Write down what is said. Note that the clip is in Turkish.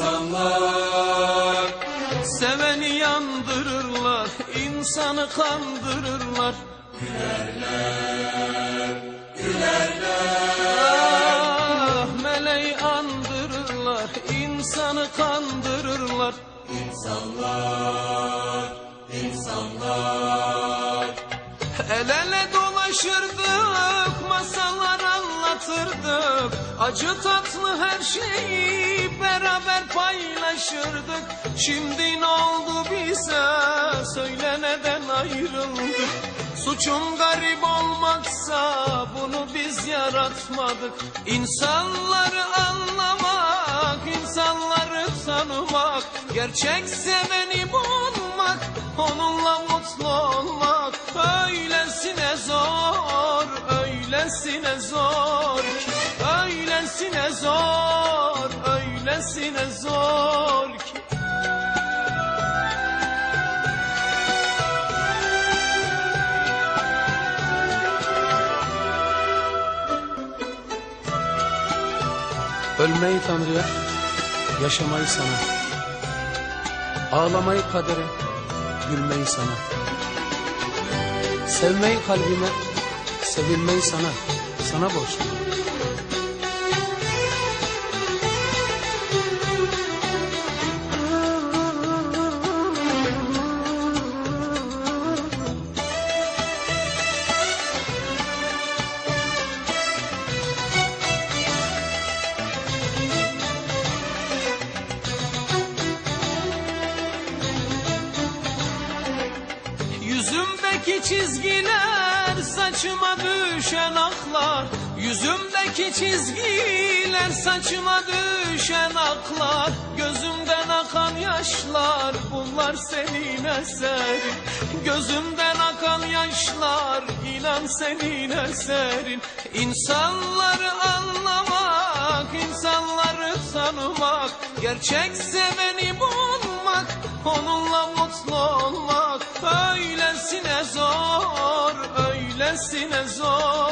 İnsanlar, Seveni yandırırlar, insanı kandırırlar. Ah, meleği andırırlar, insanı kandırırlar. İnsanlar, insanlar El ele dolaşırdık, masallar anlatırdık. Acı tatlı her şeyi paylaşırdık. Şimdi ne oldu bize, söyle neden ayrıldık? Suçun garip olmaksa bunu biz yaratmadık. İnsanları anlamak, insanları tanımak, gerçek seveni bulmak, onunla mutlu olmak öylesine zor, öylesine zor ki, öylesine zor, öylesine zor Ölmeyi Tanrı'ya, yaşamayı sana. Ağlamayı kadere, gülmeyi sana. Sevmeyi kalbime, sevilmeyi sana. Sana borçluyum. Yüzümdeki çizgiler, saçıma düşen aklar. Yüzümdeki çizgiler, saçıma düşen aklar. Gözümden akan yaşlar, bunlar senin eserin. Gözümden akan yaşlar, inan senin eserin. İnsanları anlamak, insanları tanımak, gerçek seveni bulmak, onunla zor, öylesine zor ki, öylesine zor.